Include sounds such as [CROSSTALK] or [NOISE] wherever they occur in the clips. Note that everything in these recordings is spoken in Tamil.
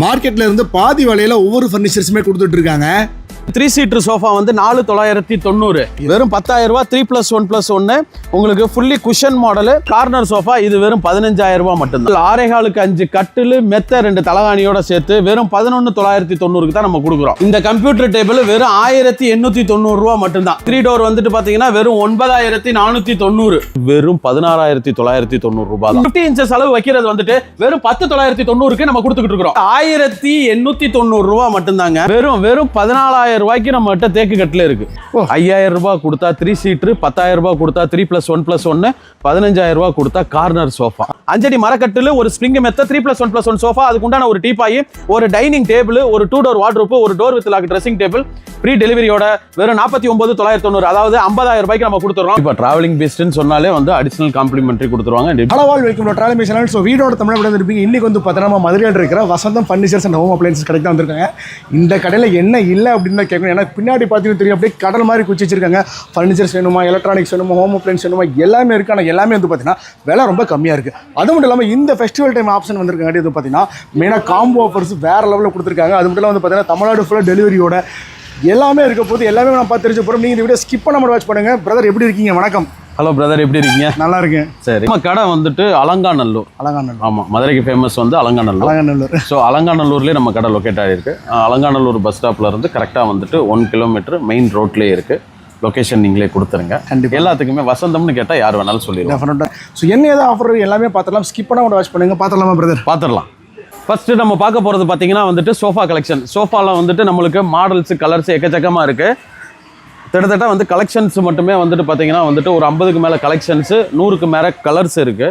மார்க்கெட்ல இருந்து பாதி விலையில ஒவ்வொரு ஃபர்னிச்சர்ஸுமே கொடுத்துட்டு இருக்காங்க. த்ரீ சீட்டர் சோஃபா வந்து நாலு தொள்ளாயிரத்தி தொண்ணூறு. வெறும் பத்தாயிரம் ரூபாய் த்ரீ பிளஸ் ஒன் பிளஸ் ஒன்று உங்களுக்கு fully cushion model corner sofa இது வெறும் பதினஞ்சாயிரம் ரூபாய் மட்டும்தான். ஆரேகாலுக்கு அஞ்சு கட்டில் மெத்த ரெண்டு தலகாணியோட சேர்த்து வெறும் பதினொன்று தொள்ளாயிரத்தி தொண்ணூறுக்கு தான் நம்ம கொடுக்குறோம். இந்த கம்ப்யூட்டர் டேபிள் வெறும் ஆயிரத்தி எண்ணூற்றி தொண்ணூறு ரூபா மட்டும்தான். த்ரீ டோர் வந்துட்டு பார்த்தீங்கன்னா வெறும் ஒன்பதாயிரத்தி நானூற்றி தொண்ணூறு. வெறும் பதினாறாயிரத்தி தொள்ளாயிரத்தி தொண்ணூறு ரூபாய் ஃபிஃப்டி இன்ச்சஸ் அளவு வைக்கிறது வந்துட்டு வெறும் பத்து தொள்ளாயிரத்தி தொண்ணூறுக்கு நம்ம கொடுத்துக்கிட்டு இருக்கிறோம். ஆயிரத்தி எண்ணூற்றி தொண்ணூறு ரூபா மட்டும்தாங்க. வெறும் வெறும் பதினாலாயிரம் ரூபாய்க்கு நம்ம கிட்ட தேக்கு கட்டில் இருக்கு. ஐயாயிரம் ரூபாய் கொடுத்தா த்ரீ சீட்ரு பத்தாயிரம் ரூபாய் கொடுத்தா த்ரீ பிளஸ் ஒன் பிளஸ் ஒன்று பதினஞ்சாயிரம் ரூபாய் கொடுத்தா கார்னர் சோஃபா அஞ்சடி மரக்கட்டில் ஒரு ஸ்ப்ரிங் மெத்த three plus one plus one sofa அதுக்கு உண்டான ஒரு டீப்பாயி ஒரு டைனிங் டேபிள் ஒரு டூ டோர் வார்ட்ரோப் ஒரு door with lock dressing table free டெலிவரியோட வெறும் நாற்பத்தி ஒன்பது தொள்ளாயிரத்தி தொண்ணூறு அதாவது ஐம்பதாயிரம் ரூபாய்க்கு நம்ம கொடுத்துறோம். இப்போ டிராவலிங் பெஸ்ட்னு சொன்னாலே வந்து அடிஷனல் காம்ப்ளிமெண்ட்ரி கொடுத்துருவாங்க. ஹலோ வாழ் வெல்கம் ட்ராவல் மிஷன் ஸோ வீடோட தமிழ் விட இருப்பீங்க இன்னைக்கு வந்து பார்த்தீங்கன்னா நம்ம மதுரையில் இருக்கிற Vasantham furnitures and home appliances கடைக்கு தான் வந்திருக்காங்க. இந்த கடையில் என்ன இல்லை அப்படின்னு தான் கேட்கணும்? ஏன்னா பின்னாடி பார்த்தீங்கன்னா தெரியும் அப்படியே கடல் மாதிரி குச்சி வச்சிருக்காங்க. ஃபர்னிச்சர்ஸ் வேணுமா எலக்ட்ரானிக்ஸ் வேணுமா ஹோம் அப்ளைன்ஸ் வேணுமா எல்லாமே இருக்குது ஆனால் எல்லாமே வந்து பார்த்தீங்கன்னா விலை ரொம்ப கம்மியாக இருக்குது அது மட்டும் இல்லாமல் இந்த ஃபெஸ்டிவல் டைம் ஆப்ஷன் வந்திருக்காங்க வந்து பார்த்தீங்கன்னா மெயினாக காம்போ ஆஃபர்ஸ் வேறு லெவலில் கொடுத்துருக்காங்க. அது மட்டும் இல்லாமல் வந்து பார்த்தீங்கன்னா தமிழ்நாடு ஃபுல்லாக டெலிவரியோட எல்லாமே இருக்க போது எல்லாமே நான் பார்த்து தெரிஞ்ச போகிறோம் நீங்கள் இந்த வீடியோ ஸ்கிப் பண்ண மட்டும் வாட்ச் பண்ணுங்கள் பிரதர் எப்படி இருக்கீங்க? வணக்கம். ஹலோ பிரதர் எப்படி இருக்கீங்க? நல்லா இருக்கேன் சரி. நம்ம கடை வந்துட்டு அலங்காநல்லூர். அலங்காநல்லூர். ஆமாம் மதுரைக்கு ஃபேமஸ் வந்து அலங்காநல்லூர். அலங்காநல்லூர். ஸோ அலங்காநல்லூர்லேயே நம்ம கடை லொக்கேட் ஆகிருக்கு அலங்காநல்லூர் பஸ் ஸ்டாப்ல இருந்து கரெக்டாக வந்துட்டு ஒன் கிலோமீட்டர் மெயின் ரோட்லேயே இருக்கு. லொகேஷன் நீங்களே கொடுத்துருங்க. கண்டிப்பா. எல்லாத்துக்குமே வசந்தம்னு கேட்டால் யார் வேணாலும் சொல்லிடுவோம் ஸோ என்ன ஏதாவது ஆஃபர் எல்லாமே பார்த்துலாம் ஸ்கிப் பண்ண மட்டும் வாட்ச் பண்ணுங்க. பார்த்துலாமா பிரதர் பார்த்துடலாம். ஃபர்ஸ்ட் நம்ம பார்க்க போகிறது பார்த்தீங்கன்னா வந்துட்டு சோஃபா கலெக்ஷன் சோஃபாவில் வந்துட்டு நம்மளுக்கு மாடல்ஸ் கலர்ஸ் எக்கச்சக்கமாக இருக்கு. கிட்டத்தட்ட வந்து கலெக்ஷன்ஸ் மட்டுமே வந்துட்டு பார்த்தீங்கன்னா வந்துட்டு ஒரு ஐம்பதுக்கு மேலே கலெக்ஷன்ஸ் நூறுக்கு மேலே கலர்ஸ் இருக்கு.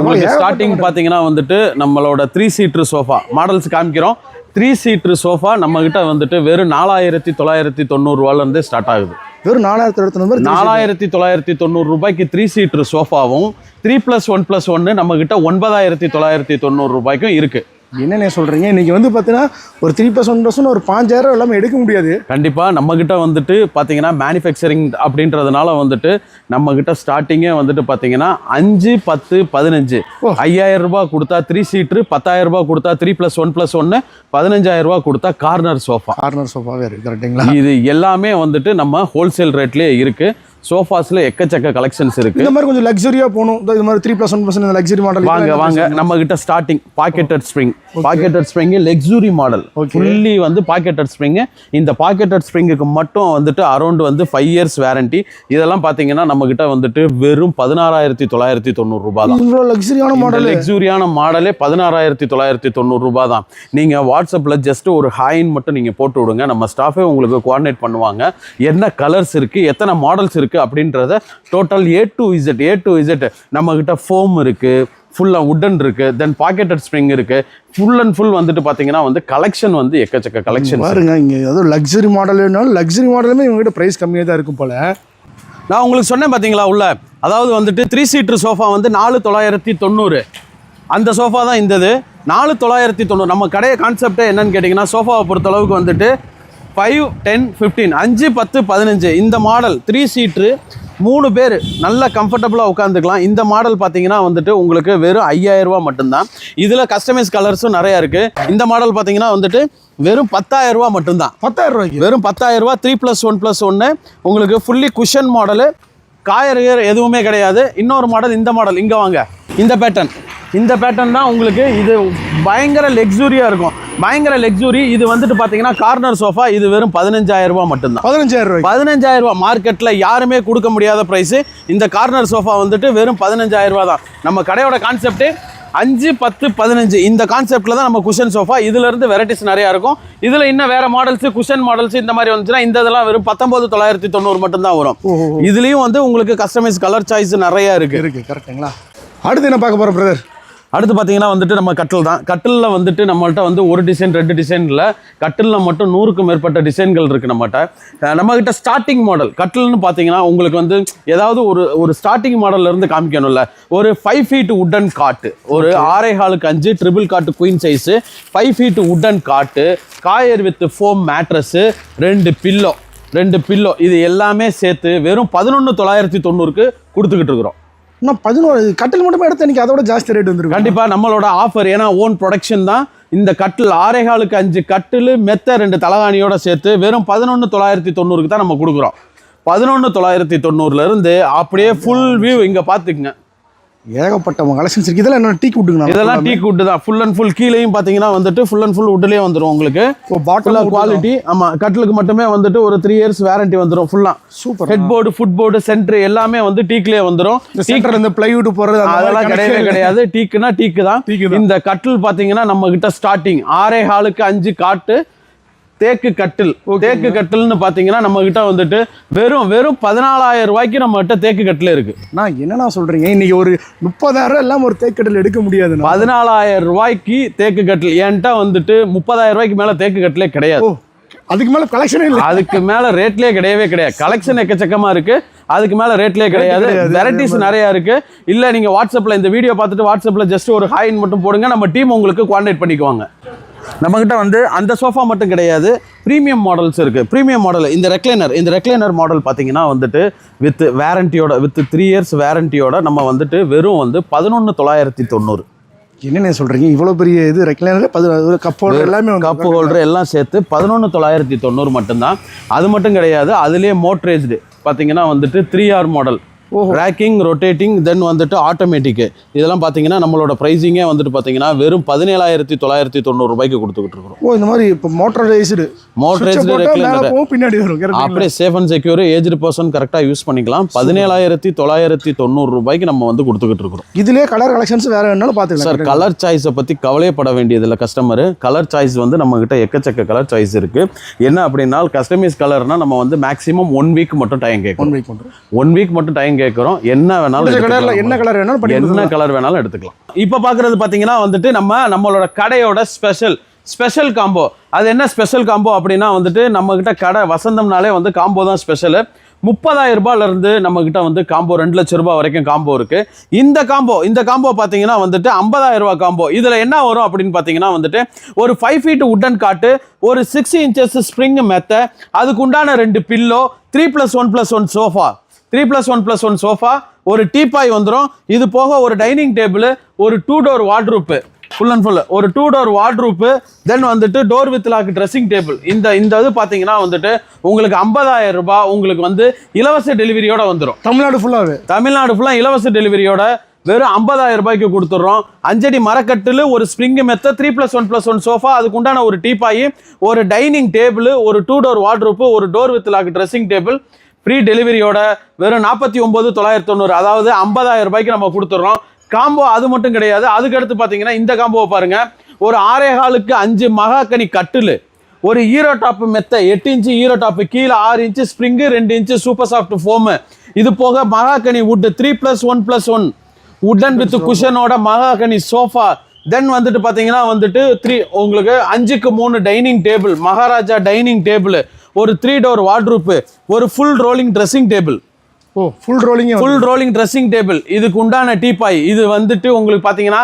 உங்களுக்கு ஸ்டார்டிங் பார்த்தீங்கன்னா வந்துட்டு நம்மளோட த்ரீ சீட்ரு சோஃபா மாடல்ஸ் காமிக்கிறோம். த்ரீ சீட்ரு சோஃபா நம்ம கிட்ட வந்துட்டு வெறும் நாலாயிரத்தி தொள்ளாயிரத்தி தொண்ணூறுரூவாலேருந்து ஸ்டார்ட் ஆகுது. வெறும் நாலாயிரத்தி நம்பர் நாலாயிரத்தி தொள்ளாயிரத்தி தொண்ணூறு ரூபாய்க்கு த்ரீ சீட்ரு சோஃபாவும் த்ரீ ப்ளஸ் ஒன் ப்ளஸ் ஒன்று நம்ம கிட்ட ஒன்பதாயிரத்தி தொள்ளாயிரத்தி தொண்ணூறு ரூபாய்க்கும் இருக்கு. என்னென்ன சொல்கிறீங்க இன்னைக்கு வந்து பார்த்தீங்கன்னா ஒரு த்ரீ ப்ளஸ் ஒன் ப்ளஸ் ஒரு பாஞ்சாயிரம் எல்லாமே எடுக்க முடியாது. கண்டிப்பா நம்ம கிட்ட வந்துட்டு பாத்தீங்கன்னா மேனுஃபேக்சரிங் அப்படின்றதுனால வந்துட்டு நம்ம கிட்ட ஸ்டார்டிங்கே வந்துட்டு பாத்தீங்கன்னா அஞ்சு பத்து பதினஞ்சு. ஐயாயிரம் ரூபாய் கொடுத்தா த்ரீ சீட்ரு பத்தாயிரம் ரூபாய் கொடுத்தா த்ரீ ப்ளஸ் ஒன் ப்ளஸ் ஒன்று பதினஞ்சாயிரம் ரூபாய் கொடுத்தா கார்னர் சோஃபா கார்னர் சோஃபாவே இருக்குது கரெக்டுங்களா இது எல்லாமே வந்துட்டு நம்ம ஹோல்சேல் ரேட்லயே இருக்கு. சோஃபாஸ்ல எக்கச்சக்க கலெக்ஷன்ஸ் இருக்கு. இந்த மாதிரி கொஞ்சம் லக்ஸரியாக போகணும். இந்த இது மாதிரி த்ரீ ப்ளஸ் ஒன் இந்த லக்ஸரி மாடல் வாங்க வாங்க. நம்ம கிட்ட starting pocketed spring pocketed spring luxury model. Fully வந்து பாக்கெட்டட் ஸ்ப்ரிங் இந்த பாக்கெட்டட் ஸ்ப்ரிங்குக்கு மட்டும் வந்துட்டு அரௌண்ட் வந்து ஃபைவ் இயர்ஸ் வேரண்டி இதெல்லாம் பாத்தீங்கன்னா நம்ம கிட்ட வந்துட்டு வெறும் பதினாறாயிரத்தி தொள்ளாயிரத்தி தொண்ணூறு ரூபாய் தான். இவ்வளோ லக்ஸரியான மாடல் லக்ஸூரியான மாடலே பதினாறாயிரத்தி தொள்ளாயிரத்தி தொண்ணூறு ரூபாய் தான். நீங்க வாட்ஸ்அப்ல ஜஸ்ட் ஒரு ஹாயின் மட்டும் நீங்க போட்டு விடுங்க. நம்ம ஸ்டாஃபே உங்களுக்கு கோஆர்டினேட் பண்ணுவாங்க. என்ன கலர்ஸ் இருக்கு எத்தனை மாடல்ஸ் இருக்கு அப்படின்றத total A to Z A to Z நம்ம கிட்ட ஃபோம் இருக்கு ஃபுல்லாக உட்டன் இருக்கு தென் பாக்கெட்டட் ஸ்ப்ரிங் இருக்கு. ஃபுல் அண்ட் ஃபுல் வந்துட்டு பார்த்தீங்கன்னா வந்து கலெக்ஷன் வந்து எக்கச்சக்க கலெக்ஷன் பாருங்க இங்கே ஏதோ லக்ஸரி மாடல் வேணாலும் லக்ஸரி மாடலுமே இவங்ககிட்ட ப்ரைஸ் கம்மியாக தான் இருக்கும் போல. நான் உங்களுக்கு சொன்னேன் பார்த்தீங்களா உள்ள? அதாவது வந்துட்டு த்ரீ சீட்டர் சோஃபா வந்து நாலு தொள்ளாயிரத்தி தொண்ணூறு. அந்த சோஃபா தான் இந்தது. நாலு தொள்ளாயிரத்தி தொண்ணூறு. நம்ம கடைய கான்செப்டே என்னன்னு கேட்டிங்கன்னா சோஃபாவை பொறுத்தளவுக்கு வந்துட்டு ஃபைவ் டென் ஃபிஃப்டீன் அஞ்சு பத்து பதினஞ்சு. இந்த மாடல் த்ரீ சீட்ரு மூணு பேர் நல்ல கம்ஃபர்டபுளாக உட்காந்துக்கலாம் இந்த மாடல் பார்த்தீங்கன்னா வந்துட்டு உங்களுக்கு வெறும் 5000 ரூபாய் மட்டும்தான். இதில் கஸ்டமைஸ் கலர்ஸும் நிறையா இருக்குது இந்த மாடல் பார்த்தீங்கன்னா வந்துட்டு வெறும் 10000 ரூபாய் மட்டும்தான். பத்தாயிரம் ரூபாய்க்கு? வெறும் 10000 ரூபாய் த்ரீ ப்ளஸ் ஒன் ப்ளஸ் ஒன்று உங்களுக்கு ஃபுல்லி குஷன் மாடலு கீயர் எதுவுமே கிடையாது. இன்னொரு மாடல் இந்த மாடல் இங்கே வாங்க. இந்த பேட்டர்ன் இந்த பேட்டர்ன் தான் உங்களுக்கு இது பயங்கர லெக்ஸூரியாக இருக்கும். பயங்கர லெக்ஸூரி இது வந்துட்டு பார்த்தீங்கன்னா கார்னர் சோஃபா இது வெறும் 15000 ரூபாய் மட்டும்தான். பதினஞ்சாயிரம் ரூபாய்க்கு? பதினஞ்சாயிரம் ரூபாய் மார்க்கெட்டில் யாருமே கொடுக்க முடியாத ப்ரைஸு இந்த கார்னர் சோஃபா வந்துட்டு வெறும் 15000 ரூபாய் தான். நம்ம கடையோட கான்செப்ட்டு அஞ்சு பத்து பதினஞ்சு. இந்த கான்செப்டில் தான் நம்ம குஷன் சோஃபா இதுலேருந்து வெரைட்டிஸ் நிறையா இருக்கும். இதில் இன்னும் வேறு மாடல்ஸ் குஷன் மாடல்ஸ் இந்த மாதிரி வந்துச்சுன்னா இந்த இதெல்லாம் வெறும் பத்தொம்பது தொள்ளாயிரத்தி தொண்ணூறு மட்டும்தான் வரும். இதுலேயும் வந்து உங்களுக்கு கஸ்டமைஸ் கலர் சாய்ஸ் நிறையா இருக்குது இருக்கு கரெக்டுங்களா அடுத்து என்ன பார்க்க போகிறோம் பிரதர் அடுத்து பார்த்தீங்கன்னா வந்துட்டு நம்ம கட்டில் தான். கட்டிலில் வந்துட்டு நம்மள்ட்ட வந்து ஒரு டிசைன் ரெண்டு டிசைன் இல்லை. கட்டிலில் மட்டும் நூறுக்கும் மேற்பட்ட டிசைன்கள் இருக்குது நம்மகிட்ட நம்மகிட்ட ஸ்டார்டிங் மாடல் கட்டில்னு பார்த்தீங்கன்னா உங்களுக்கு வந்து ஏதாவது ஒரு ஒரு ஸ்டார்டிங் மாடல்ல இருந்து காமிக்கணும்ல. ஒரு ஃபைவ் ஃபீட் உட்டன் காட்டு ஒரு ஆறே ஹாலுக்கு அஞ்சு triple cot queen size five feet wooden cot coir with foam mattress ரெண்டு பில்லோ ரெண்டு பில்லோ இது எல்லாமே சேர்த்து வெறும் பதினொன்று தொள்ளாயிரத்தி தொண்ணூறுக்கு கொடுத்துக்கிட்டு இருக்கிறோம். இன்னும் பதினோரு கட்டில் மட்டுமே எடுத்து இன்னைக்கு அதோட ஜாஸ்தி ரேட் வந்துருக்கு. கண்டிப்பாக நம்மளோட ஆஃபர் ஏன்னா ஓன் ப்ரொடக்ஷன் தான். இந்த கட்டில் ஆரேகாலுக்கு அஞ்சு கட்டில் மெத்த ரெண்டு தலகாணியோட சேர்த்து வெறும் பதினொன்று தொள்ளாயிரத்தி தொண்ணூறுக்கு தான் நம்ம கொடுக்குறோம். பதினொன்று தொள்ளாயிரத்தி தொண்ணூறுலேருந்து அப்படியே ஃபுல் வியூ இங்கே பார்த்துக்குங்க. ஏகப்பட்ட கலெக்ஷன்ஸ் இருக்கு இதெல்லாம் என்ன டீ விட்டுங்க இதெல்லாம் டீ வுட்டு தான். ஃபுல் அண்ட் ஃபுல் கீழேயும் பார்த்தீங்கன்னா வந்துட்டு ஃபுல் அண்ட் ஃபுல் வுட்லேயே வந்துடும் உங்களுக்கு. பாட்டில் ஃபுல்லாக குவாலிட்டி ஆமாம் கட்டிலுக்கு மட்டுமே வந்துட்டு ஒரு த்ரீ இயர்ஸ் வாரண்டி வந்துடும் ஃபுல்லாக super. Head board foot board centre எல்லாமே வந்து டீக்லேயே வந்துடும் சென்டர் இந்த பிளைவுட் மாதிரி அதெல்லாம் கிடையவே கிடையாது. டீக்குனா டீக்கு தான். இந்த கட்டில் பாத்தீங்கன்னா நம்ம கிட்ட ஸ்டார்டிங் ஆறே ஹாலுக்கு அஞ்சு காட்டு தேக்கு கட்டில். தேக்கு கட்டில்னு பாத்தீங்கன்னா நம்ம கிட்ட வந்துட்டு வெறும் வெறும் பதினாலாயிரம் ரூபாய்க்கு நம்ம கிட்ட தேக்கு கட்டில் இருக்கு. நான் என்னண்ணா சொல்றீங்க? இன்னைக்கு ஒரு முப்பதாயிரம் எல்லாம் ஒரு தேக்கடல் எடுக்க முடியாதுண்ணா. பதினாலாயிரம் ரூபாய்க்கு தேக்கு கட்டில். என்கிட்ட வந்துட்டு முப்பதாயிரம் ரூபாய்க்கு மேல தேக்கு கட்டிலே கிடையாது. அதுக்கு மேல கலெக்ஷனே இல்லை. அதுக்கு மேல ரேட்லயே கிடையவே கிடையாது. கலெக்ஷன் எக்கச்சக்கமா இருக்கு. அதுக்கு மேல ரேட்லயே கிடையாது. வெரைட்டிஸ் நிறைய இருக்கு. இல்ல நீங்க வாட்ஸ்அப்ல இந்த வீடியோ பார்த்துட்டு வாட்ஸ்அப்ல ஜஸ்ட் ஒரு ஹாயின் மட்டும் போடுங்க. நம்ம டீம் உங்களுக்கு கான்டாக்ட் பண்ணிக்குவாங்க. நம்மகிட்ட வந்து அந்த சோஃபா மட்டும் கிடையாது ப்ரீமியம் மாடல்ஸ் இருக்கு. ப்ரீமியம் மாடல் இந்த ரெக்லைனர் இந்த ரெக்லைனர் மாடல் பார்த்தீங்கன்னா வந்துட்டு வித் வேரண்டியோட வித் த்ரீ இயர்ஸ் வேரண்டியோட நம்ம வந்துட்டு வெறும் வந்து பதினொன்று தொள்ளாயிரத்தி தொண்ணூறு. என்னண்ணே சொல்றீங்க? இவ்வளவு பெரிய இது ரெக்லைனர் பதினாறு கப்போட எல்லாமே வந்து கப்பு ஹோல்டர் எல்லாம் சேர்த்து பதினொன்று தொள்ளாயிரத்தி தொண்ணூறு மட்டும்தான். அது மட்டும் கிடையாது அதுலேயே மோட்ரேஜ்டு பார்த்தீங்கன்னா வந்துட்டு three R model rocking rotating then வந்துட்டு ஆட்டோமேட்டிக் இதெல்லாம் பார்த்தீங்கன்னா நம்மளோட ப்ரைஸிங்கே வந்துட்டு பார்த்தீங்கன்னா வெறும் பதினேழாயிரத்தி தொள்ளாயிரத்தி தொண்ணூறு ரூபாய்க்கு கொடுத்துக்கிட்டு இருக்கிறோம். ஓ இந்த மாதிரி இப்போ மோட்டரைஸ்டு. போகும் பின்னாடி வரும் அப்படியே safe and secure aged person கரெக்டாக யூஸ் பண்ணிக்கலாம். பதினேழாயிரத்தி தொள்ளாயிரத்தி தொண்ணூறு ரூபாய்க்கு நம்ம வந்து கொடுத்துக்கிட்டு இருக்கிறோம். இதுலயே கலர் கலெக்ஷன்ஸ் வேற வேணாலும் சார் பாத்துக்கலாம் கலர் சாய்ஸை பற்றி கவலையப்பட வேண்டியதில்லை கஸ்டமர் கலர் சாய்ஸ் வந்து நம்மகிட்ட எக்கச்சக்க கலர் சாய்ஸ் இருக்கு. என்ன அப்படின்னா கஸ்டமைஸ் கலர்னா நம்ம வந்து மேக்ஸிமம் ஒன் வீக் மட்டும் டைம் கேட்கும் ஒன் வீக் பண்றோம் ஒன் வீக் மட்டும் டைம் கேட்குறோம். என்ன வேணாலும் கலர்ல என்ன கலர் வேணாலும் என்ன. கலர் வேணாலும் எடுத்துக்கலாம். இப்போ பார்க்குறது பார்த்தீங்கன்னா வந்துட்டு நம்ம நம்மளோட கடையோட ஸ்பெஷல் ஸ்பெஷல் காம்போ அது என்ன ஸ்பெஷல் காம்போ அப்படின்னா வந்துட்டு நம்மக்கிட்ட கடை வசந்தம்னாலே வந்து காம்போ தான் ஸ்பெஷலு முப்பதாயிரம் ரூபாயில இருந்து நம்ம கிட்ட வந்து காம்போ ரெண்டு லட்ச ரூபாய் வரைக்கும் காம்போ இருக்கு. இந்த காம்போ இந்த காம்போ பார்த்தீங்கன்னா வந்துட்டு ஐம்பதாயிரம் ரூபாய் காம்போ இதுல என்ன வரும் அப்படின்னு பார்த்தீங்கன்னா வந்துட்டு ஒரு ஃபைவ் ஃபீட் உட்டன் காட்டு ஒரு சிக்ஸ் இன்ச்சஸ் ஸ்ப்ரிங் மெத்த அதுக்கு உண்டான ரெண்டு pillow three plus one plus one sofa three plus one plus one sofa ஒரு டீபாய் வந்துடும் இது போக ஒரு டைனிங் டேபிள் ஒரு two door wardrobe full and full ஒரு டூ டோர் வார்ட்ரூப்பு தென் வந்துட்டு door with lock dressing table இந்த இந்த இது பார்த்தீங்கன்னா வந்துட்டு உங்களுக்கு ஐம்பதாயிரம் ரூபாய் உங்களுக்கு வந்து இலவச டெலிவரியோட வந்துடும் தமிழ்நாடு ஃபுல்லாவே தமிழ்நாடு ஃபுல்லாக இலவச டெலிவரியோட வெறும் ஐம்பதாயிரம் ரூபாய்க்கு கொடுத்துட்றோம் அஞ்சடி மரக்கட்டில் ஒரு ஸ்ப்ரிங் மெத்த three plus one plus one sofa அதுக்கு உண்டான ஒரு டீப்பாயி ஒரு டைனிங் டேபிள் ஒரு டூ டோர் வார்ட்ரூப்பு ஒரு door with lock dressing table free டெலிவரியோட வெறும் நாற்பத்தி ஒம்பது தொள்ளாயிரத்தி தொண்ணூறு அதாவது ஐம்பதாயிரம் ரூபாய்க்கு நம்ம கொடுத்துட்றோம் காம்போ அது மட்டும் கிடையாது. அதுக்கடுத்து பார்த்தீங்கன்னா இந்த காம்போவை பாருங்க. ஒரு ஆறே காலுக்கு அஞ்சு மகாக்கனி கட்டில். ஒரு ஈரோ டாப்பு மெத்த எட்டு இன்ச்சு ஈரோ டாப்பு கீழே ஆறு இன்ச்சு ஸ்ப்ரிங்கு ரெண்டு இன்ச்சு சூப்பர் சாஃப்ட் ஃபோமு இது போக mahogany wood three plus one plus one wooden with குஷனோட mahogany sofa then வந்துட்டு பார்த்தீங்கன்னா வந்துட்டு த்ரீ உங்களுக்கு அஞ்சுக்கு மூணு dining table Maharaja dining table ஒரு த்ரீ டோர் வார்ட்ரூப்பு ஒரு full rolling dressing table O full rolling full rolling dressing table இதுக்கு உண்டான டீபாய் இது வந்துட்டு உங்களுக்கு பார்த்தீங்கன்னா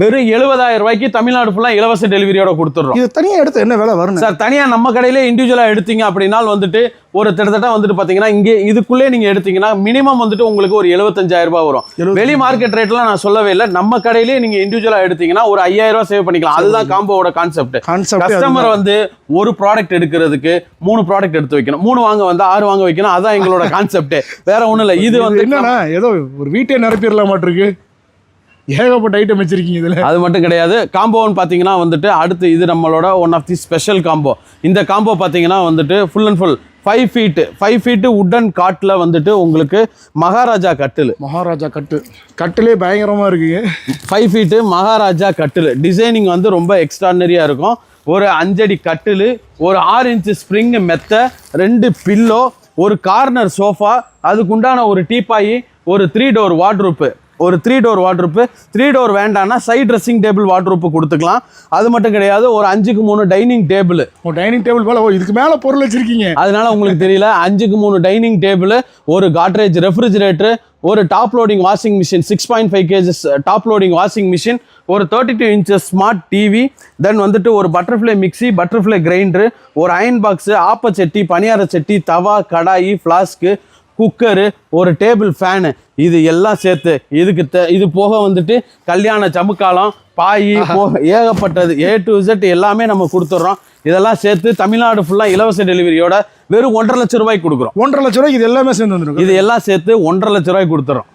வெறும் எழுபதாயிரம் ரூபாய்க்கு தமிழ்நாடு ஃபுல்லாக இலவச டெலிவரியோட கொடுத்துட்றோம். இது தனியா எடுத்து என்ன வேலை வரும் சார் தனியாக நம்ம கடையிலே இண்டிவிஜுவலாக எடுத்தீங்க அப்படின்னா வந்துட்டு ஒரு கிட்டத்தட்ட வந்துட்டு பார்த்தீங்கன்னா இங்கே இதுக்குள்ளே நீங்கள் எடுத்தீங்கன்னா மினிமம் வந்துட்டு உங்களுக்கு ஒரு எழுபத்தஞ்சாயிரம் ரூபாய் வரும். வெளி மார்க்கெட் ரேட்லாம் நான் சொல்லவே இல்லை. நம்ம கடையிலே நீங்கள் இண்டிவிஜுவலாக எடுத்தீங்கன்னா ஒரு ஐயாயிரம் ரூபாய் சேவ் பண்ணிக்கலாம். அதுதான் காம்போவோட கான்செப்ட் கான்செப்ட் கஸ்டமர் வந்து ஒரு ப்ராடக்ட் எடுக்கிறதுக்கு மூணு ப்ராடக்ட் எடுத்து வைக்கணும். மூணு வாங்க வந்து ஆறு வாங்க வைக்கணும். அதான் எங்களோட கான்செப்ட் வேற ஒன்றும் இல்லை. [LAUGHS] இது வந்து என்னன்னா ஏதோ ஒரு வீட்டை நிரப்பிடலாம் மாட்டிருக்கு ஏகப்பட்ட ஐட்டம் வச்சிருக்கீங்க இதுல. அது மட்டும் கிடையாது. காம்போன்னு பார்த்தீங்கன்னா வந்துட்டு அடுத்து இது நம்மளோட one of the special combo இந்த காம்போ பார்த்தீங்கன்னா வந்துட்டு full and full five feet five feet wooden காட்டில் வந்துட்டு உங்களுக்கு மகாராஜா கட்டில். மகாராஜா கட்டு. கட்டிலே பயங்கரமா இருக்குங்க. ஃபைவ் ஃபீட்டு மகாராஜா கட்டில். டிசைனிங் வந்து ரொம்ப எக்ஸ்ட்ரானரியாக இருக்கும். ஒரு அஞ்சடி கட்டில் ஒரு ஆறு இன்ச்சு ஸ்ப்ரிங் மெத்த ரெண்டு பில்லோ ஒரு கார்னர் சோஃபா அதுக்குண்டான ஒரு டீப்பாயி ஒரு த்ரீ டோர் வார்ட்ரூப்பு ஒரு three door wardrobe three door வேண்டாம்னா சைட் ட்ரெஸ்ஸிங் டேபிள் வார்ட்ரூப்பு கொடுத்துக்கலாம். அது மட்டும் கிடையாது ஒரு அஞ்சுக்கு மூணு டைனிங் டேபிள் டைனிங் டேபிள் போல இதுக்கு மேல பொருள் வச்சிருக்கீங்க. அதனால உங்களுக்கு தெரியல அஞ்சுக்கு மூணு டைனிங் டேபிள் ஒரு காட்ரேஜ் ரெஃப்ரிஜரேட்டர் ஒரு top loading washing machine six point five KGs top loading washing machine ஒரு thirty two inches smart TV then வந்துட்டு ஒரு பட்டர்ஃப்ளை மிக்ஸி பட்டர்ஃப்ளை கிரைண்டரு ஒரு அயன் பாக்ஸு ஆப்பச்சட்டி பணியார சட்டி தவா கடாயி ஃப்ளாஸ்க்கு குக்கரு ஒரு டேபிள் ஃபேனு இது எல்லாம் சேர்த்து இதுக்கு தே- இது போக வந்துட்டு கல்யாண சமுக்காலம் பாய் ஏகப்பட்டது ஏ டு Z எல்லாமே நம்ம கொடுத்துட்றோம். இதெல்லாம் சேர்த்து தமிழ்நாடு ஃபுல்லாக இலவச டெலிவரியோட வெறும் ஒன்றரை லட்ச ரூபாய்க்கு கொடுக்குறோம். ஒன்றரை லட்ச ரூபாய்க்கு இது எல்லாமே சேர்ந்து வந்துருக்கும் இது எல்லாம் சேர்த்து ஒன்றரை லட்ச ரூபாய்க்கு கொடுத்துறோம்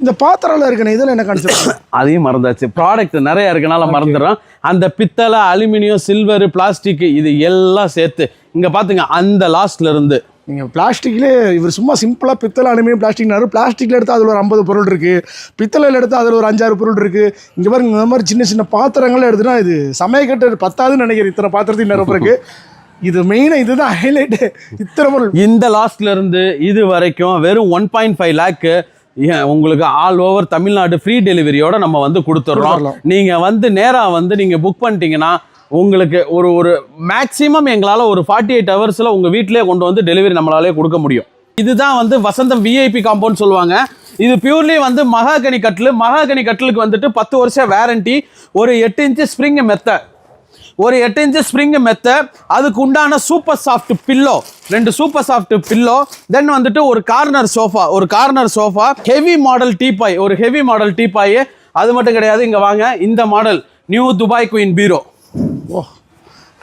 இந்த பாத்திரம்ல இருக்கணும் இதில் என்ன கான்செப்ட் [COUGHS] அதையும் மறந்தாச்சு. ப்ராடக்ட் நிறைய இருக்கனால மறந்துடுறோம். அந்த பித்தளை அலுமினியம் சில்வர் பிளாஸ்டிக் இது எல்லாம் சேர்த்து இங்க பாத்துங்க அந்த லாஸ்ட்ல இருந்து நீங்கள் பிளாஸ்டிக்லே இவர் சும்மா சிம்பிளாக பித்தளை அலுமினியம் பிளாஸ்டிக்னாரு பிளாஸ்டிக்கில் எடுத்தால் அதில் ஒரு ஐம்பது பொருள் இருக்குது பித்தளையில் எடுத்தால் அதில் ஒரு அஞ்சாறு பொருள் இருக்குது இங்கே பாருங்க இந்த மாதிரி சின்ன சின்ன பாத்திரங்கள்லாம் எடுத்துனா இது சமயக்கட்டு பத்தாதுன்னு நினைக்கிறேன். இத்தனை பாத்திரத்தையும் நிரப்புறக்கு இது மெயினாக இதுதான் ஹைலைட்டு இத்தனை பொருள். இந்த லாஸ்ட்ல இருந்து இது வரைக்கும் வெறும் ஒன் பாயிண்ட் ஃபைவ் லேக்கு உங்களுக்கு ஆல் ஓவர் தமிழ்நாடு ஃப்ரீ டெலிவரியோட நம்ம வந்து கொடுத்துட்றோம் கொடுத்துடலாம். நீங்க வந்து நேரா வந்து நீங்க புக் பண்ணிட்டீங்கன்னா உங்களுக்கு ஒரு ஒரு மேக்ஸிமம் எங்களால் ஒரு ஃபார்ட்டி எயிட் ஹவர்ஸில் உங்கள் வீட்டிலே கொண்டு வந்து டெலிவரி நம்மளாலே கொடுக்க முடியும். இதுதான் வந்து வசந்தம் விஐபி காம்பவுண்ட் சொல்லுவாங்க. இது பியூர்லி வந்து மகாகனி கட்டில். மகாகனி கட்டிலுக்கு வந்துட்டு பத்து வருஷம் வேரண்டி ஒரு எட்டு இன்ச்சு ஸ்ப்ரிங் மெத்த ஒரு எட்டு இன்ச்சு ஸ்ப்ரிங் மெத்த அதுக்கு உண்டான சூப்பர் சாஃப்ட் பில்லோ ரெண்டு சூப்பர் சாஃப்ட் பில்லோ தென் வந்துட்டு ஒரு கார்னர் சோஃபா ஒரு corner sofa heavy model teapoy ஒரு ஹெவி மாடல் டீபாய் அது மட்டும் கிடையாது இங்கே வாங்க. இந்த model new Dubai queen bureau oh.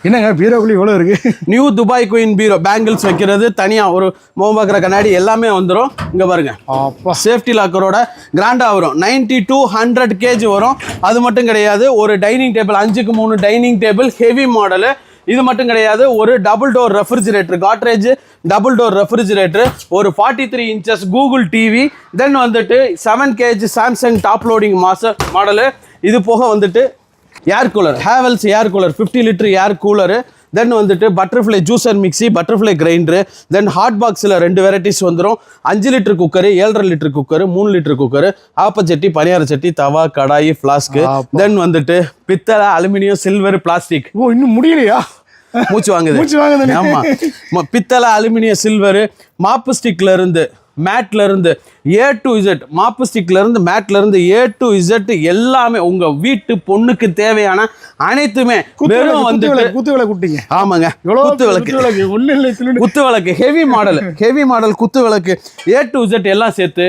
என்னங்க பீரோக்குள்ளே இவ்வளோ இருக்குது நியூ துபாய் குயின் பீரோ பேங்கிள்ஸ் வைக்கிறது தனியா ஒரு முகம் பார்க்குற கண்ணாடி எல்லாமே வந்துடும் இங்க பாருங்க. அப்பா. சேஃப்டி லாக்கரோட கிராண்டாக வரும். 92 டூ ஹண்ட்ரட் கேஜி வரும். அது மட்டும் கிடையாது ஒரு டைனிங் டேபிள் அஞ்சுக்கு மூணு டைனிங் டேபிள் ஹெவி மாடலு இது மட்டும் கிடையாது ஒரு double door refrigerator Godrej double door refrigerator ஒரு forty three inches Google TV then வந்துட்டு seven KG Samsung top loading மாச மாடலு இது போக வந்துட்டு air cooler Havells air cooler fifty litre air cooler then வந்துட்டு butterfly juicer mixie butterfly grinder then hot பாக்ஸில் ரெண்டு வெரைட்டிஸ் வந்துடும் அஞ்சு லிட்டர் குக்கரு ஏழரை லிட்டர் குக்கரு மூணு லிட்டர் குக்கரு ஆப்பச்சட்டி பனியார சட்டி தவா கடாயி ஃப்ளாஸ்க்கு. தென் வந்துட்டு பித்தளை அலுமினியம் சில்வர் பிளாஸ்டிக் ஓ இன்னும் முடியலையா? மூச்சு வாங்குது. மூச்சு வாங்குதுண்ணே. ஆமா. ம- பித்தளை அலுமினியம் சில்வர் மாப்பு ஸ்டிக்ல இருந்து மேட்ல இருந்து ஏ டு இசட் மாப்பு ஸ்டிக்ல இருந்து மேட்ல இருந்து ஏ டு இசட் எல்லாமே உங்க வீட்டு பொண்ணுக்கு தேவையான அனைத்துமே வெறும் வந்துட்டு குத்து விலை குட்டிங்க. ஆமாங்க. குத்து விளக்கு. விளக்கு? குத்து விளக்கு ஹெவி மாடல் ஹெவி மாடல் குத்து விளக்கு. ஏ டு இசட் எல்லாம் சேர்த்து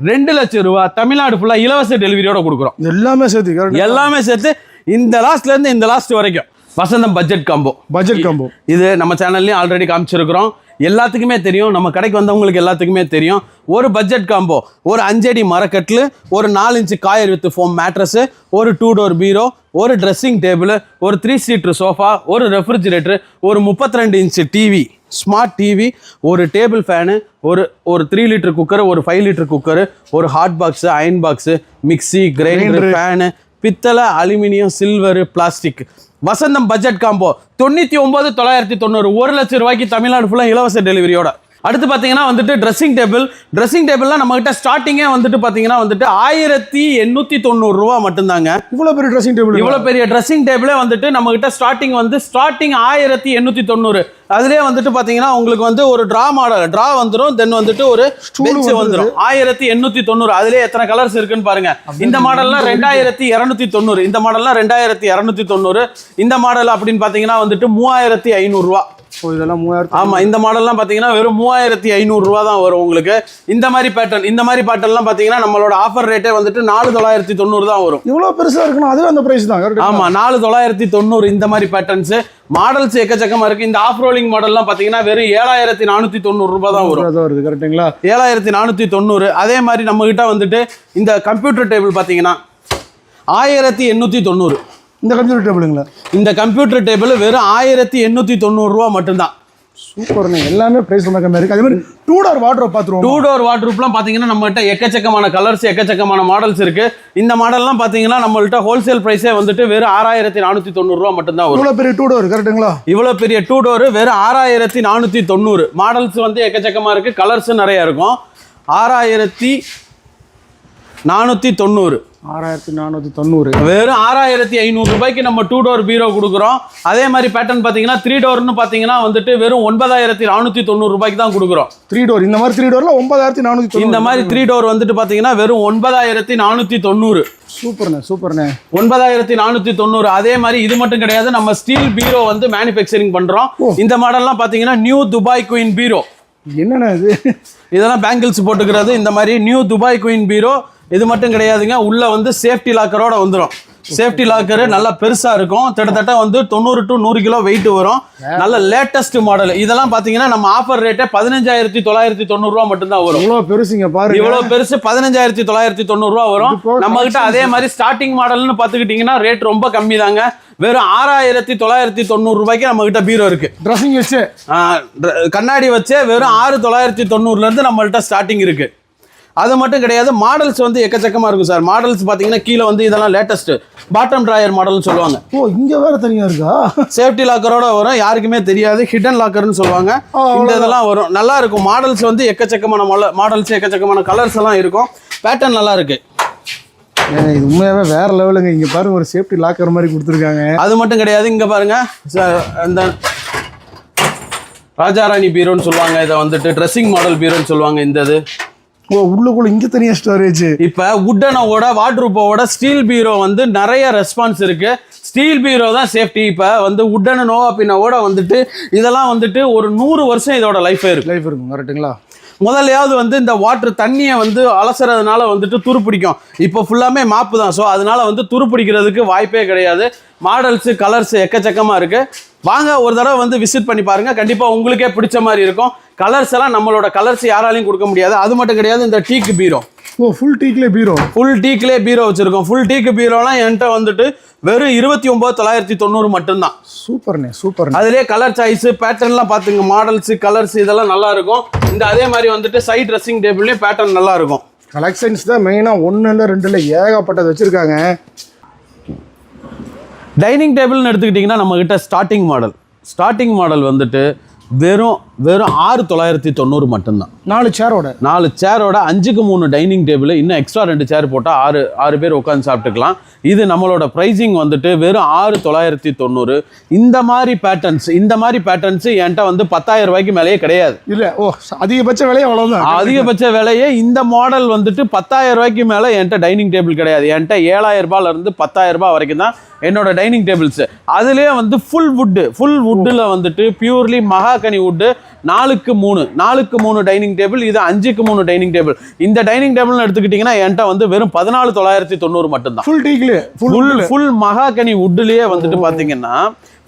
ரெண்டு லட்சம் ரூபாய் தமிழ்நாடு ஃபுல்லா இலவச டெலிவரியோட கொடுக்குறோம். எல்லாமே சேர்த்து. எல்லாமே சேர்த்து இந்த லாஸ்ட்ல இருந்து இந்த லாஸ்ட் வரைக்கும். Vasantham budget combo budget combo இது நம்ம சேனல்லையும் ஆல்ரெடி காமிச்சிருக்கிறோம். எல்லாத்துக்குமே தெரியும். நம்ம கடைக்கு வந்தவங்களுக்கு எல்லாத்துக்குமே தெரியும். ஒரு பட்ஜெட் காம்போ ஒரு அஞ்சடி மரக்கட்டில் ஒரு நாலு inch coir with foam mattress ஒரு டூ டோர் பீரோ ஒரு ட்ரெஸ்ஸிங் டேபிள் ஒரு த்ரீ சீட்ரு சோஃபா ஒரு ரெஃப்ரிஜிரேட்டர் ஒரு 32 இன்ச்சு டிவி ஸ்மார்ட் டிவி ஒரு டேபிள் ஃபேனு ஒரு ஒரு த்ரீ லிட்டர் குக்கர் ஒரு ஃபைவ் லிட்டர் குக்கர் ஒரு hot box iron box mixie grinder fan பித்தளை aluminium silver plastic Vasantham budget combo தொண்ணூற்றி ஒம்பது தொள்ளாயிரத்தி தொண்ணூறு. ஒரு லட்சம் ரூபாய்க்கு தமிழ்நாடு ஃபுல்லாக இலவச டெலிவரியோட அடுத்து பார்த்தீங்கன்னா வந்துட்டு ட்ரெஸ்ஸிங் டேபிள் ட்ரெஸ்ஸிங் டேபிள்லாம் நம்மகிட்ட ஸ்டார்டிங்கே வந்துட்டு பார்த்தீங்கன்னா வந்துட்டு ஆயிரத்தி எண்ணூற்றி தொண்ணூறுரூவா மட்டும்தாங்க. இவ்வளோ பெரிய ட்ரெஸ்ஸிங் டேபிள் இவ்வளோ பெரிய ட்ரெஸ்ஸிங் டேபிளே வந்துட்டு நம்மகிட்ட ஸ்டார்டிங் வந்து ஸ்டார்டிங் ஆயிரத்தி எண்ணூற்றி தொண்ணூறு. அதுலேயே வந்துட்டு பார்த்தீங்கன்னா உங்களுக்கு வந்து ஒரு ட்ரா மாடல் ட்ரா வந்துடும் தென் வந்துட்டு ஒரு பெஞ்ச் வந்துடும் ஆயிரத்தி எண்ணூற்றி தொண்ணூறு. அதுலேயே எத்தனை கலர்ஸ் இருக்குன்னு பாருங்க. இந்த மாடல்லாம் ரெண்டாயிரத்தி இரநூத்தி தொண்ணூறு. இந்த மாடல்லாம் ரெண்டாயிரத்தி இரநூத்தி தொண்ணூறு. இந்த மாடல் அப்படின்னு பார்த்தீங்கன்னா வந்துட்டு மூவாயிரத்தி ஐநூறுரூவா ஓ இதெல்லாம் மூவாயிரத்து ஆமா இந்த மாடல்லாம் பாத்தீங்கன்னா வெறும் மூவாயிரத்தி ஐநூறு ரூபா தான் வரும் உங்களுக்கு. இந்த மாதிரி பேட்டர்ன் இந்த மாதிரி பேட்டர்ன்லாம் பாத்தீங்கன்னா நம்மளோட ஆஃபர் ரேட்டே வந்துட்டு நாலு தொள்ளாயிரத்தி தொண்ணூறு தான் வரும். இவ்வளோ பெருசாக இருக்குன்னா அதுவே அந்த ப்ரைஸ் தான் correct. ஆமா நாலு தொள்ளாயிரத்தி தொண்ணூறு இந்த மாதிரி பேட்டர்ன்ஸ் மாடல்ஸ் எக்கச்சக்கமா இருக்கு. இந்த ஆஃப் ரோலிங் மாடல்லாம் பாத்தீங்கன்னா வெறும் ஏழாயிரத்தி நானூத்தி தொண்ணூறு ரூபாய் தான் வரும். வருது கரெக்டுங்களா ஏழாயிரத்தி நானூத்தி தொண்ணூறு. அதே மாதிரி நம்ம கிட்ட வந்துட்டு இந்த கம்ப்யூட்டர் டேபிள் பாத்தீங்கன்னா ஆயிரத்தி எண்ணூத்தி தொண்ணூறு. இந்த கம்ப்யூட்டர் டேபிளுங்களா இந்த கம்ப்யூட்டர் டேபிள் வெறும் ஆயிரத்தி எண்ணூத்தி தொண்ணூறு ரூபா மட்டும்தான். சூப்பர்ண்ணே. எல்லாமே ப்ரைஸ் ரொம்ப கம்மியாக இருக்குது அதே மாதிரி டூ டோர் வாட்ரோப் பார்த்துருவோம்? டூ டோர் வாட்ரூப்லாம் பார்த்தீங்கன்னா நம்மகிட்ட எக்கச்சக்கமான கலர்ஸ் எக்கச்சக்கமான மாடல்ஸ் இருக்கு. இந்த மாடல்லாம் பார்த்தீங்கன்னா நம்மள்ட்ட ஹோல்சேல் ப்ரைஸே வந்துட்டு வெறும் ஆறாயிரத்தி நானூற்றி தொண்ணூறுரூவா மட்டும்தான் வரும். இவ்வளோ பெரிய டூ டோர் கரெக்டுங்களா இவ்வளோ பெரிய டூ டோர் வெறும் ஆறாயிரத்தி நானூற்றி தொண்ணூறு. மாடல்ஸ் வந்து எக்கச்சக்கமாக இருக்குது கலர்ஸும் நிறைய இருக்கும். ஆறாயிரத்தி நானூற்றி தொண்ணூறு. ஆறாயிரத்தி நானூற்றி தொண்ணூறு. வெறும் ஆறாயிரத்தி ஐநூறு ரூபாய்க்கு நம்ம டூ டோர் பீரோ கொடுக்குறோம். அதே மாதிரி பேட்டர்ன் பார்த்தீங்கன்னா த்ரீ டோர்னு பார்த்தீங்கன்னா வந்துட்டு வெறும் ஒன்பதாயிரத்தி நானூற்றி தொண்ணூறு ரூபாய்க்கு தான் கொடுக்குறோம். த்ரீ டோர் இந்த மாதிரி த்ரீ டோரில் ஒன்பதாயிரத்தி நானூற்றி இந்த மாதிரி த்ரீ டோர் வந்துட்டு பார்த்தீங்கன்னா வெறும் ஒன்பதாயிரத்தி நானூற்றி தொண்ணூறு. சூப்பர்ண்ணே சூப்பர்ண்ணே. ஒன்பதாயிரத்தி நானூற்றி தொண்ணூறு. அதே மாதிரி இது மட்டும் கிடையாது நம்ம ஸ்டீல் பீரோ வந்து மேனுஃபேக்சரிங் பண்ணுறோம் இந்த மாடல்லாம் பார்த்தீங்கன்னா நியூ துபாய் குயின் பீரோ. என்னண்ணா இது? இதெல்லாம் பேங்கிள்ஸ் போட்டுக்கிறது. இந்த மாதிரி நியூ துபாய் குயின் பீரோ. இது மட்டும் கிடையாதுங்க. உள்ள வந்து சேஃப்டி லாக்கரோட வந்துடும் சேஃப்டி லாக்கரு நல்லா பெருசா இருக்கும். கிட்டத்தட்ட வந்து தொண்ணூறு டு நூறு கிலோ வெயிட் வரும். நல்ல லேட்டஸ்ட் மாடல் இதெல்லாம் பாத்தீங்கன்னா நம்ம ஆஃபர் ரேட்டே பதினஞ்சாயிரத்தி தொள்ளாயிரத்தி தொண்ணூறுரூவா மட்டும்தான் வரும். இவ்வளோ பெருசுங்க பாருங்க. இவ்வளவு பெருசு பதினஞ்சாயிரத்தி தொள்ளாயிரத்தி தொண்ணூறுரூவா வரும். நம்ம கிட்ட அதே மாதிரி ஸ்டார்டிங் மாடல்னு பார்த்துக்கிட்டிங்கன்னா ரேட் ரொம்ப கம்மி தாங்க வெறும் ஆறாயிரத்தி தொள்ளாயிரத்தி தொண்ணூறு ரூபாய்க்கு நம்ம கிட்ட பீரோ இருக்கு. ட்ரெஸ்ஸிங் வச்சு. கண்ணாடி வச்சே வெறும் ஆறு தொள்ளாயிரத்தி தொண்ணூறுல இருந்து நம்மள்ட்ட ஸ்டார்டிங் இருக்கு. அது மட்டும் கிடையாது மாடல்ஸ் வந்து எக்கச்சக்கமா இருக்கும் சார். மாடல்ஸ் பாத்தீங்கன்னா கீழே வந்து இதெல்லாம் லேட்டஸ்ட் பாட்டம் ட்ராயர் மாடல்னு சொல்லுவாங்க. ஓ இங்க வேற தனியா இருக்கா? சேஃப்டி லாக்கரோட வரும் யாருக்குமே தெரியாது. ஹிடன் லாக்கர்னு சொல்லுவாங்க. இந்த இதெல்லாம் வரும். நல்லா இருக்கும். மாடல்ஸ் வந்து எக்கச்சக்கமான மாடல்ஸ் எக்கச்சக்கமான கலர்ஸ் எல்லாம் இருக்கும். பேட்டர்ன் நல்லா இருக்கு. இது உண்மையாவே வேற லெவலுங்க இங்க பாருங்க ஒரு சேஃப்டி லாக்கர் மாதிரி கொடுத்துருக்காங்க. அது மட்டும் கிடையாது இங்க பாருங்க. இந்த ராஜாராணி பீரோன்னு சொல்லுவாங்க. இதை வந்துட்டு ட்ரெஸ்ஸிங் மாடல் பீரோன்னு சொல்லுவாங்க இந்த இது. உள்ளுக்குள்ள இங்க தனியா ஸ்டோரேஜ் இப்போ உட்டனோட வாட்ரூப்போட ஸ்டீல் பீரோ வந்து நிறைய ரெஸ்பான்ஸ் இருக்கு. ஸ்டீல் பீரோ தான் சேஃப்டி இப்போ வந்து உட்டன நோவா பின்னோட வந்துட்டு இதெல்லாம் வந்துட்டு ஒரு நூறு வருஷம் இதோட லைஃபே இருக்கு லைஃப் இருக்கும் கரெக்ட்டுங்களா முதல்லையாவது வந்து இந்த வாட்ரு தண்ணியை வந்து அலசுறதுனால வந்துட்டு துரு பிடிக்கும். இப்போ ஃபுல்லாமே மாப்பு தான். ஸோ அதனால வந்து துரு பிடிக்கிறதுக்கு வாய்ப்பே கிடையாது. மாடல்ஸு கலர்ஸ் எக்கச்சக்கமாக இருக்குது வாங்க ஒரு தடவை வந்து விசிட் பண்ணி பாருங்கள் கண்டிப்பாக உங்களுக்கே பிடிச்ச மாதிரி இருக்கும். கலர்ஸ் எல்லாம் நம்மளோட கலர்ஸ் யாராலையும் கொடுக்க முடியாது. அது மட்டும் கிடையாது இந்த டீக்கு பீரோ. ஓ ஃபுல் டீக்ல பீரோ. ஃபுல் டீக்லேயே பீரோ வச்சிருக்கோம். ஃபுல் டீக்கு பீரோலாம் என்கிட்ட வந்துட்டு வெறும் இருபத்தி ஒம்பது தொள்ளாயிரத்தி தொண்ணூறு மட்டும்தான். சூப்பர்ண்ணே சூப்பர்ண்ணே. அதுலேயே கலர் சாய்ஸ் பேட்டர்ன்லாம் பார்த்துங்க மாடல்ஸ் கலர்ஸ் இதெல்லாம் நல்லா இருக்கும். இந்த அதே மாதிரி வந்துட்டு சைட் ட்ரெஸ்ஸிங் டேபிள்லேயும் பேட்டர்ன் நல்லா இருக்கும். கலெக்ஷன்ஸ் தான் மெயினாக ஒன்று இல்லை ரெண்டு இல்லை ஏகப்பட்டது வச்சுருக்காங்க. டைனிங் டேபிள்னு எடுத்துக்கிட்டிங்கன்னா நம்மக்கிட்ட ஸ்டார்டிங் மாடல் ஸ்டார்டிங் மாடல் வந்துட்டு வெறும் வெறும் ஆறு தொள்ளாயிரத்தி தொண்ணூறு மட்டும்தான். நாலு சேரோட நாலு சேரோட அஞ்சுக்கு மூணு டைனிங் டேபிள் இன்னும் எக்ஸ்ட்ரா ரெண்டு சேர் போட்டால் ஆறு ஆறு பேர் உட்காந்து சாப்பிட்டுக்கலாம். இது நம்மளோட ப்ரைஸிங் வந்துட்டு வெறும் ஆறு தொள்ளாயிரத்தி தொண்ணூறு. இந்த மாதிரி பேட்டர்ன்ஸ் இந்த மாதிரி பேட்டர்ன்ஸ் என்கிட்ட வந்து பத்தாயிரம் ரூபாய்க்கு மேலேயே கிடையாது. இல்லை ஓ அதிகபட்ச விலையே அவ்வளோதான் அதிகபட்ச விலையே இந்த மாடல் வந்துட்டு பத்தாயிரம் ரூபாய்க்கு மேலே என்கிட்ட டைனிங் டேபிள் கிடையாது. என்கிட்ட ஏழாயிரம் ரூபாயில இருந்து பத்தாயிரம் ரூபாய் வரைக்கும் தான் என்னோட டைனிங் டேபிள்ஸ் அதுலேயே வந்து ஃபுல் வுட்டு ஃபுல் வுட்டில் வந்துட்டு பியூர்லி மகாகனி வுட்டு நாலுக்கு மூணு நாலுக்கு மூணு டைனிங் டேபிள் இது அஞ்சுக்கு மூணு டைனிங் டேபிள் இந்த டைனிங் டேபிள்னு எடுத்துக்கிட்டிங்கன்னா என்கிட்ட வந்து வெறும் பதினாலு தொள்ளாயிரத்தி தொண்ணூறு மட்டும்தான். ஃபுல் டீக்ல ஃபுல் ஃபுல் மகாகனி வுட்லயே வந்துட்டு பாத்தீங்கன்னா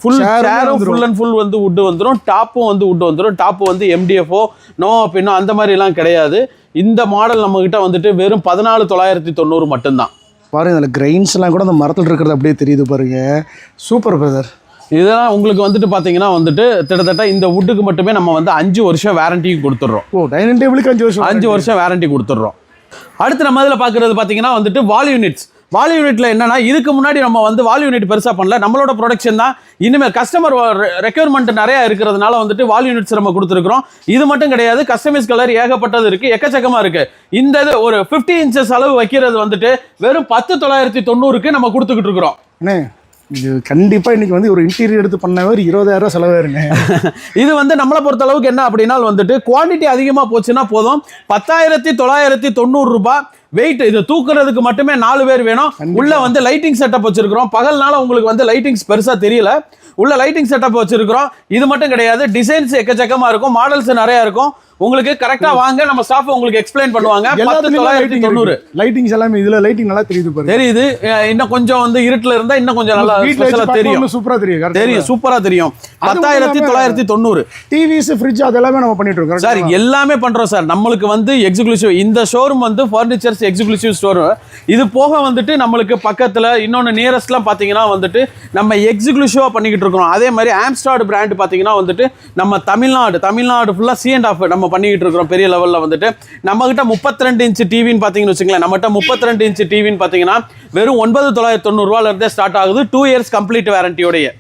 ஃபுல் சேரும். ஃபுல் அண்ட் ஃபுல் வந்து வுட் வந்துடும் டாப்பும் வந்து வுட் வந்துடும் டாப் வந்து எம்டிஎஃப்ஓ நோ பின்னோ அந்த மாதிரிலாம் கிடையாது. இந்த மாடல் நம்ம கிட்ட வந்துட்டு வெறும் பதினாலு தொள்ளாயிரத்தி தொண்ணூறு மட்டும்தான். பாருங்க அதில் கிரைன்ஸ்லாம் கூட அந்த மரத்தில் இருக்கிறது அப்படியே தெரியுது பாருங்க. சூப்பர் பிரதர் இதெல்லாம் உங்களுக்கு வந்துட்டு பார்த்தீங்கன்னா வந்துட்டு கிட்டத்தட்ட இந்த வுட்டுக்கு மட்டுமே நம்ம வந்து அஞ்சு வருஷம் வாரண்டியும் கொடுத்துட்றோம். ஓ டைனிங் டேபிளுக்கு அஞ்சு வருஷம் அஞ்சு வருஷம் வாரண்டி கொடுத்துட்றோம். அடுத்து நம்ம இதில் பார்க்குறது பார்த்தீங்கன்னா வந்துட்டு வால் யூனிட்ஸ் வால் யூனிட்ல என்னன்னா இதுக்கு முன்னாடி நம்ம வந்து வால் யூனிட் பெருசாக பண்ணல. நம்மளோட ப்ரொடக்ஷன் தான். இனிமேல் கஸ்டமர் ரெக்யர்மெண்ட் நிறைய இருக்கிறதுனால வந்துட்டு வால் யூனிட்ஸ் நம்ம கொடுத்துருக்குறோம். இது மட்டும் கிடையாது கஸ்டமைஸ் கலர் ஏகப்பட்டது இருக்கு எக்கச்சக்கமா இருக்கு. இந்த இது ஒரு 50 இன்ச்சஸ் அளவு வைக்கிறது வந்துட்டு வெறும் பத்து தொள்ளாயிரத்தி தொண்ணூறுக்கு நம்ம கொடுத்துக்கிட்டு இருக்கிறோம். இது கண்டிப்பாக இன்னைக்கு வந்து ஒரு இன்டீரியர் எடுத்து பண்ணவே ஒரு இருபதாயிரம் செலவாயிருங்க. [LAUGHS] இது வந்து நம்மளை பொறுத்த அளவுக்கு என்ன அப்படின்னா வந்துட்டு குவாண்டிட்டி அதிகமாக போச்சுன்னா போதும். பத்தாயிரத்தி தொள்ளாயிரத்தி தொண்ணூறு ரூபாய். வெயிட் இது தூக்குறதுக்கு மட்டுமே நாலு பேர் வேணும். உள்ள வந்து லைட்டிங் செட்டப் வச்சிருக்கிறோம். பகல்னால உங்களுக்கு வந்து லைட்டிங்ஸ் பெருசா தெரியல. உள்ள லைட்டிங் செட்டப் வச்சிருக்கிறோம். இது மட்டும் கிடையாது. டிசைன்ஸ் எக்கச்சக்கமா இருக்கும். மாடல்ஸ் நிறைய இருக்கும். உங்களுக்கு கரெக்டா வாங்க நம்ம ஸ்டாஃப் உங்களுக்கு எக்ஸ்பிளைன் பண்ணுவாங்க. தொண்ணூறு. லைட்டிங்ஸ் எல்லாமே இதுல லைட்டிங் நல்லா தெரியுது தெரியுது. இன்னும் கொஞ்சம் வந்து இருட்டுல இருந்தா இன்னும் கொஞ்சம் நல்லா தெரியும். சூப்பரா தெரியும் தெரியும் சூப்பரா தெரியும். பத்தாயிரத்தி தொள்ளாயிரத்தி தொண்ணூறு. டிவிஸ் ஃப்ரிட்ஜ் அதெல்லாமே நம்ம பண்ணிட்டு இருக்கோம் சார்? எல்லாமே பண்றோம் சார். நம்மளுக்கு வந்து எக்ஸிக்ளூசிவ் இந்த ஷோரூம் வந்து ஃபர்னிச்சர்ஸ் எக்ஸிக்ளூசிவ் ஸ்டோர் இது போக வந்துட்டு நம்மளுக்கு பக்கத்துல இன்னொன்று நியரஸ்ட்லாம் பார்த்தீங்கன்னா வந்துட்டு நம்ம எக்ஸிக்ளூசிவாக பண்ணிக்கிட்டு இருக்கிறோம் அதே மாதிரி ஆம்ஸ்டார்டு பிராண்ட் பார்த்தீங்கன்னா வந்துட்டு நம்ம தமிழ்நாடு தமிழ்நாடு ஃபுல்லாக சி அண்ட் ஆஃப் நம்ம பண்ணிக்கிட்டு இருக்கிறோம் பெரிய லெவலில் வந்துட்டு. நம்மகிட்ட முப்பத்தி ரெண்டு இன்ச் டிவின்னு பார்த்தீங்கன்னு வச்சுங்களேன் நம்மகிட்ட முப்பத்தி ரெண்டு இன்ச் டிவின்னு பார்த்தீங்கன்னா வெறும் ஒன்பது தொள்ளாயிரத்தி தொண்ணூறுவால இருந்தே ஸ்டார்ட் ஆகுது. டூ இயர்ஸ் கம்ப்ளீட் வாரண்டியோடைய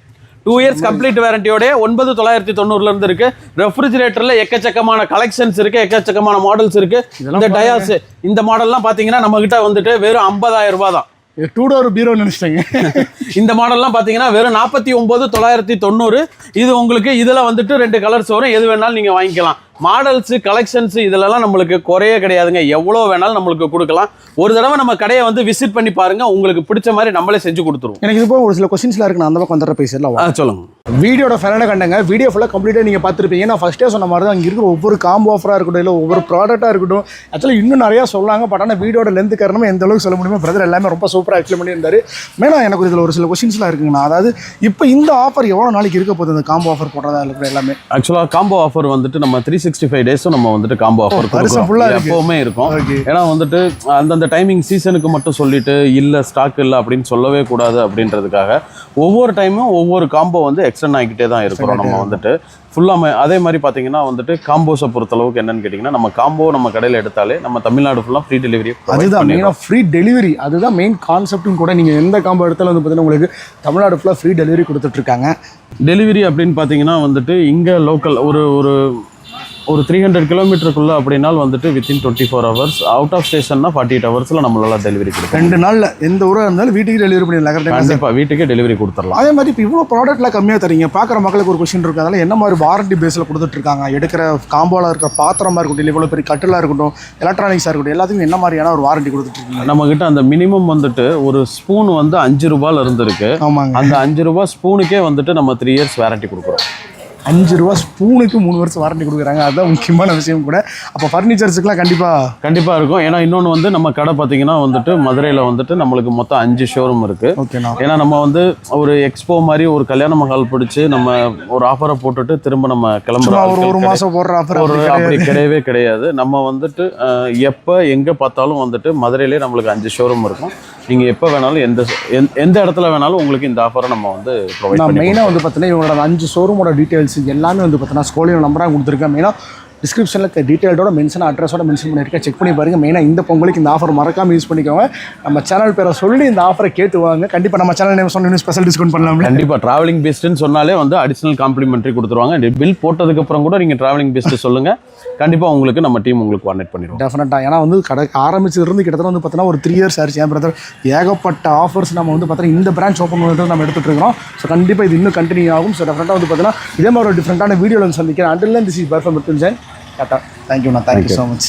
டூ இயர்ஸ் கம்ப்ளீட் வாரண்டியோட ஒன்பது தொள்ளாயிரத்தி தொண்ணூறுல இருந்து இருக்கு. ரெஃப்ரிஜிரேட்டர்ல எக்கச்சக்கமான கலெக்ஷன்ஸ் இருக்கு எக்கச்சக்கமான மாடல்ஸ் இருக்கு. இந்த டயாஸ் இந்த மாடல்லாம் பாத்தீங்கன்னா நம்ம கிட்ட வந்துட்டு வெறும் ஐம்பதாயிரம் ரூபாய் தான். டூ டோர் பீரோ நினைச்சிட்டேங்க. [LAUGHS] இந்த மாடல்லாம் பாத்தீங்கன்னா வெறும் நாற்பத்தி ஒன்பது தொள்ளாயிரத்தி தொண்ணூறு. இது உங்களுக்கு இதுல வந்துட்டு ரெண்டு கலர்ஸ் வரும். எது வேணாலும் நீங்க வாங்கிக்கலாம். மாடல்ஸ் கலெக்ஷன்ஸ் இதுலலாம் நம்மளுக்கு குறையே கிடையாதுங்க. எவ்வளோ வேணாலும் நம்மளுக்கு கொடுக்கலாம். ஒரு தடவை நம்ம கடையை வந்து விசிட் பண்ணி பாருங்க. உங்களுக்கு பிடிச்ச மாதிரி நம்மளே செஞ்சு கொடுத்துருவோம். எனக்கு இது போக ஒரு சில கொஸ்டின்ஸ்லாம் இருக்கு. நான் அந்த பக்கம் வந்துடுற பேசிடலாம் சொல்லுங்க. வீடியோட ஃபேனாக கண்டங்க. வீடியோ ஃபுல்லாக கம்ப்ளீட்டாக நீங்கள் பார்த்துருப்பீங்க. நான் ஃபஸ்ட்டே சொன்ன மாதிரி தான் இங்கே இருக்கிற ஒவ்வொரு காம்போ ஆஃபராக இருக்கட்டும் இல்லை ஒவ்வொரு ப்ராடக்ட்டாக இருக்கட்டும் ஆக்சுவலாக இன்னும் நிறையா சொல்லாங்க. பட் ஆனால் வீடியோட லென்த் காரணமாக எந்த அளவுக்கு சொல்ல முடியுமோ பிரதர் எல்லாமே ரொம்ப சூப்பராக எக்ஸ்பிளைன் பண்ணியிருந்தாரு. மேனா எனக்கு இதில் ஒரு சில கொஸ்டின்ஸ்லாம் இருக்குங்கண்ணா அதாவது இப்போ இந்த ஆஃபர் எவ்வளோ நாளைக்கு இருக்க போகுது? இந்த காம்போ ஆஃபர் போடுறதா இருக்கிற எல்லாமே. ஆக்சுவலாக காம்போ ஆஃபர் வந்துட்டு நம்ம த்ரீ சிக்ஸ்டி ஃபைவ் டேஸும் நம்ம வந்துட்டு காம்போ ஆஃபர் இருக்கு. எப்பவுமே இருக்கும். ஏன்னா வந்துட்டு அந்தந்த டைமிங் சீசனுக்கு மட்டும் சொல்லிட்டு இல்லை ஸ்டாக் இல்லை அப்படின்னு சொல்லவே கூடாது அப்படின்றதுக்காக ஒவ்வொரு டைமும் ஒவ்வொரு காம்போ வந்து எக்ஸ்டெண்ட் ஆகிக்கிட்டே தான் இருக்கிறோம் நம்ம வந்துட்டு. ஃபுல்லாக அதே மாதிரி பார்த்தீங்கன்னா வந்துட்டு காம்போஸை பொறுத்தளவுக்கு என்னன்னு கேட்டிங்கன்னா நம்ம காம்போ நம்ம கடையில் எடுத்தாலே நம்ம தமிழ்நாடு ஃபுல்லாக ஃப்ரீ டெலிவரி அதுதான் மெயினாக ஃப்ரீ டெலிவரி அதுதான் மெயின் கான்செப்ட்டும் கூட நீங்கள் எந்த காம்போ எடுத்தாலும் வந்து பார்த்தீங்கன்னா உங்களுக்கு தமிழ்நாடு ஃபுல்லாக ஃப்ரீ டெலிவரி கொடுத்துட்ருக்காங்க டெலிவரி அப்படின்னு பார்த்தீங்கன்னா வந்துட்டு இங்கே லோக்கல் ஒரு ஒரு ஒரு த்ரீ ஹண்ட்ரட் கிலோமீட்டருக்குள்ள அப்படின்னால் வந்துட்டு within twenty four hours out of ஸ்டேஷன்னா forty eight ஹவர்ஸில் நம்மளால டெலிவரி கொடுக்கலாம் ரெண்டு நாளில் எந்த ஊராக இருந்தாலும் வீட்டுக்கு டெலிவரி பண்ணிடலாம். கரெக்டாக கண்டிப்பாக வீட்டுக்கே டெலிவரி கொடுத்துடலாம். அதே மாதிரி இப்போ இவ்வளோ ப்ராடக்ட்லாம் கம்மியாக தரீங்க. பார்க்குற மக்களுக்கு ஒரு கொஸ்டின் இருக்கு. அதனால என்ன மாதிரி வாரண்டி பேஸில் கொடுத்துட்ருக்காங்க எடுக்கிற காம்போவில் இருக்கிற பாத்திரமா இருக்கட்டும் இல்லை இவ்வளோ பெரிய கட்டிலாக இருக்கட்டும் எலக்ட்ரானிக்ஸாக இருக்கட்டும் எல்லாத்துக்கும் என்ன மாதிரியான ஒரு வாரண்டி கொடுத்துட்ருக்கீங்க நம்ம கிட்ட அந்த மினிமம் வந்துட்டு ஒரு ஸ்பூன் வந்து அஞ்சு ரூபாயில இருந்து இருக்கு ஆமாங்க. அந்த அஞ்சு ரூபாய் ஸ்பூனுக்கே வந்துட்டு நம்ம த்ரீ இயர்ஸ் வாரண்டி கொடுக்குறோம். அஞ்சு ரூபா ஸ்பூனுக்கு மூணு வருஷம் வாரண்டி கொடுக்குறாங்க. அதுதான் முக்கியமான விஷயம் கூட. அப்போ ஃபர்னிச்சர்ஸுக்குலாம் கண்டிப்பாக கண்டிப்பாக இருக்கும். ஏன்னா இன்னொன்று வந்து நம்ம கடை பார்த்தீங்கன்னா வந்துட்டு மதுரையில் வந்துட்டு நம்மளுக்கு மொத்தம் அஞ்சு ஷோரூம் இருக்கு. ஓகேண்ணா ஏன்னா நம்ம வந்து ஒரு எக்ஸ்போ மாதிரி ஒரு கல்யாண மகால் பிடிச்சி நம்ம ஒரு ஆஃபரை போட்டுட்டு திரும்ப நம்ம கிளம்புறோம் ஒரு ஒரு மாதம் போடுற ஆஃபர் ஒரு அப்படி கிடையவே கிடையாது. நம்ம வந்துட்டு எப்போ எங்கே பார்த்தாலும் வந்துட்டு மதுரையிலே நம்மளுக்கு அஞ்சு ஷோரூம் இருக்கும். நீங்கள் எப்போ வேணாலும் எந்த எந்த- இடத்துல வேணாலும் உங்களுக்கு இந்த ஆஃபரை நம்ம வந்து ப்ரொவைட் மெயினாக வந்து பார்த்தீங்கன்னா இவங்களோட அஞ்சு ஷோரூமோட டீட்டெயில்ஸ் எல்லாமே வந்து பார்த்தீங்கன்னா ஸ்கோலியோ நம்பராக கொடுத்துருக்கேன். மெயினாக டிஸ்கிரிப்ஷனில் டீட்டெயிலோட மென்ஷன் அட்ரஸோட மென்ஷன் பண்ணியிருக்கேன். செக் பண்ணி பாருங்கள் மெயினாக இந்த பொங்கலுக்கு இந்த ஆஃபர் மறக்காமல் யூஸ் பண்ணிக்கோங்க. நம்ம சேனல் பேரை சொல்லி இந்த ஆஃபரை கேட்டு வாங்க. கண்டிப்பாக நம்ம சேனல் நேம் சொன்ன ஸ்பெஷல் டிஸ்கவுண்ட் பண்ணலாம்ல. கண்டிப்பா. டிராவலிங் பெஸ்ட்னு சொன்னாலே வந்து அடிஷனல் காம்ப்ளிமெண்ட்ரி கொடுத்துருவாங்க. பில் போட்டதுக்கு அப்புறம் கூட நீங்க டிராவலிங் பெஸ்ட் சொல்லுங்க. கண்டிப்பா உங்களுக்கு நம்ம டீம் உங்களுக்கு கான்டெக்ட் பண்ணிடுவோம். டெஃபினட்டாக ஏன்னா வந்து கடை ஆரம்பிச்சதுலேருந்து கிட்டத்தட்ட வந்து பார்த்தீங்கன்னா ஒரு த்ரீ இயர்ஸ் ஆச்சு. என் பிரதர் ஏகப்பட்ட ஆஃபர்ஸ் நம்ம வந்து பார்த்தீங்கன்னா இந்த பிரான்ச் ஓப்பன் பண்ணிட்டு நம்ம எடுத்துகிட்டு இருக்கிறோம். ஸோ கண்டிப்பாக இது இன்னும் கண்டினியூ ஆகும். ஸோ டெஃபினட்டாக வந்து பார்த்தீங்கன்னா இதே மாதிரி ஒரு டிஃப்ரெண்ட்டான வீடியோவில் வந்து சந்திக்கிறேன். அண்டில் திஸ் இஸ் பர்ஃபம் மிருத்துஞ்சன் டாட்டா தேங்க்யூண்ணா தேங்க்யூ ஸோ மச்